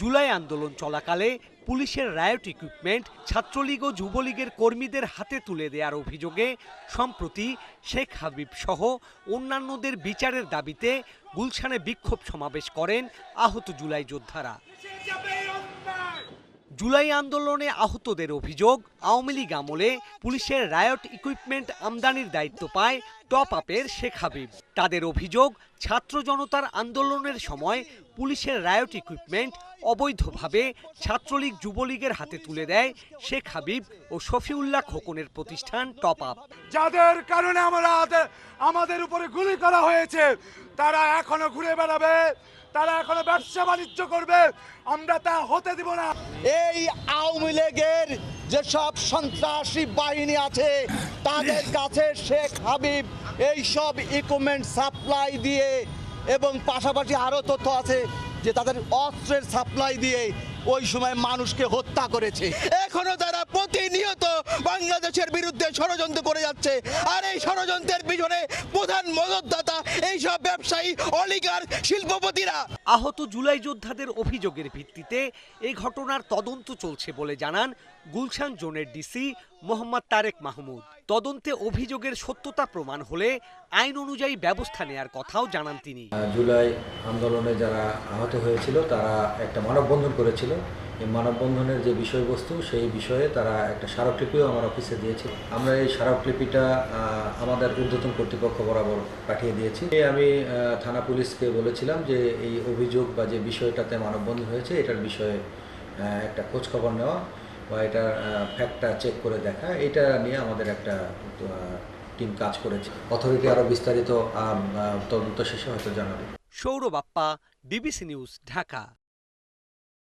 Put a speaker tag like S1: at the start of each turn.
S1: জুলাই আন্দোলন চলাকালে পুলিশের রায়ট ইকুইপমেন্ট ছাত্রলীগ ও যুবলীগের কর্মীদের হাতে তুলে দেওয়ার অভিযোগে সম্প্রতি শেখ হাবিব সহ অন্যান্যদের বিচারের দাবিতে গুলশানে বিক্ষোভ সমাবেশ করেন আহত জুলাই যোদ্ধারা। জুলাই আন্দোলনে আহতদের অভিযোগ, আওয়ামী লীগ আমলে পুলিশের রায়ট ইকুইপমেন্ট আমদানির দায়িত্ব পায় টপ আপের শেখ হাবিব। তাদের অভিযোগ, ছাত্র জনতার আন্দোলনের সময় পুলিশের রায়ট ইকুইপমেন্ট অবৈধভাবে ছাত্রলীগ যুবলীগের হাতে তুলে দেয় শেখ হাবিব ও শফিউল্লাহ খোকনের প্রতিষ্ঠান টপ আপ।
S2: যাদের কারণে আমরা আমাদের উপরে গুলি করা হয়েছে, তারা এখনও ঘুরে বেড়াবে। তারা এখনও ব্যবসা বাণিজ্য করবে, আমরা তা হতে দিব না।
S3: এই আওয়ামী লীগের যেসব সন্ত্রাসী বাহিনী আছে, তাদের কাছে শেখ হাবিব এই সব ইকুইপমেন্ট সাপ্লাই দিয়ে এবং পাশাপাশি আরও তথ্য আছে যে তাদের অস্ত্রের সাপ্লাই দিয়ে ওই সময় মানুষকে হত্যা করেছে।
S4: এখনও তারা প্রতিনিয়ত বাংলাদেশের বিরুদ্ধে ষড়যন্ত্র করে যাচ্ছে। আর এই ষড়যন্ত্রের পিছনে প্রধান মদতদাতা এইসব ব্যবসায়ী, অলিগার, শিল্পপতিরা।
S1: আহত জুলাই যোদ্ধাদের অভিযোগের ভিত্তিতে এই ঘটনার তদন্ত চলছে বলে জানান গুলশান জোনের ডিসি মোহাম্মদ তারেক মাহমুদ। তদন্তে অভিযোগের সত্যতা প্রমাণ হলে আইন অনুযায়ী ব্যবস্থা নেয়ার কথাও জানান তিনি।
S5: জুলাই আন্দোলনে যারা আহত হয়েছিল, তারা একটা মানববন্ধন করেছিল। এই মানববন্ধনের যে বিষয়বস্তু, সেই বিষয়ে তারা একটা স্মারকলিপিও আমার অফিসে দিয়েছে আমরা এই স্মারকলিপিটা আমাদের ঊর্ধ্বতন কর্তৃপক্ষ বরাবর পাঠিয়ে দিয়েছি। আমি থানা পুলিশকে বলেছিলাম যে এই অভিযোগ বা যে বিষয়টাতে মানববন্ধন হয়েছে, এটার বিষয়ে একটা খোঁজখবর নেওয়া। বা এটা ফ্যাক্টটা চেক করে দেখা, এটা নিয়ে আমাদের একটা টিম কাজ করেছে। অথরিটি আরও বিস্তারিত তদন্ত শেষে হয়তো জানাবে।
S1: Sourav Appa DBC news Dhaka.